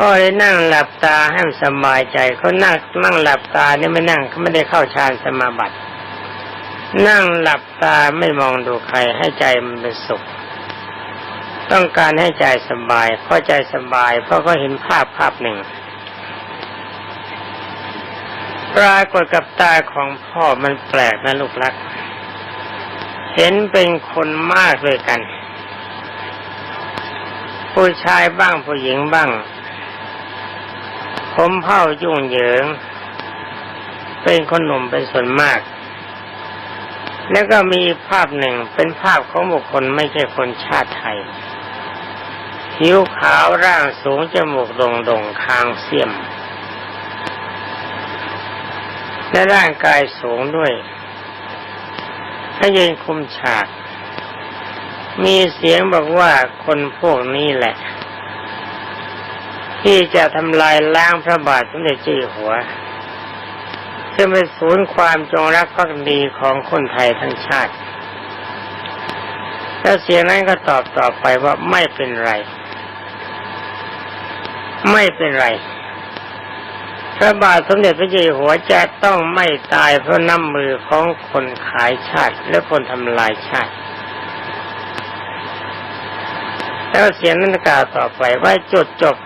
พ่อเลยนั่งหลับตาให้มันสบายใจเขานั่งนั่งหลับตาเนี่ยไม่นั่งเขาไม่ได้เข้าฌานสมาบัติ นั่งหลับตาไม่มองดูใครให้ใจมันเป็นสุข ต้องการให้ใจสบายเพราะใจสบายเพราะเขาเห็นภาพภาพหนึ่งปรากฏกับตาของพ่อมันแปลกนะลูกรัก เห็นเป็นคนมากด้วยกัน ผู้ชายบ้างผู้หญิงบ้าง ผมเผ้ายุ่งเหยิง เป็นคนหนุ่มเป็นส่วนมาก แล้วก็มีภาพหนึ่งเป็นภาพของบุคคลไม่ใช่คนชาติไทย ผิวขาวร่างสูงจมูกดงดงคางเสียม และร่างกายสูงด้วยถ้ายืนคุมฉาก มีเสียงบอกว่าคนพวกนี้แหละ ที่จะทำลายล้างพระบาทสมเด็จเจ้าหัวซึ่งเป็นศูนย์ความจงรักภักดีของคนไทยทั้งชาติแล้วเสียงนั้นก็ตอบต่อไปว่าไม่เป็นไร ไม่เป็นไร พระบาทสมเด็จพระเจ้าอยู่หัวจะต้องไม่ตายเพราะน้ำมือของคนขายชาติและคนทำลายชาติ แล้วเสียงนั้นกล่าวต่อไปว่าจุดจบ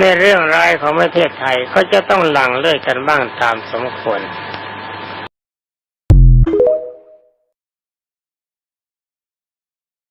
ในเรื่องร้ายของประเทศไทยเขาจะต้องหลั่งเลือดกันบ้างตามสมควร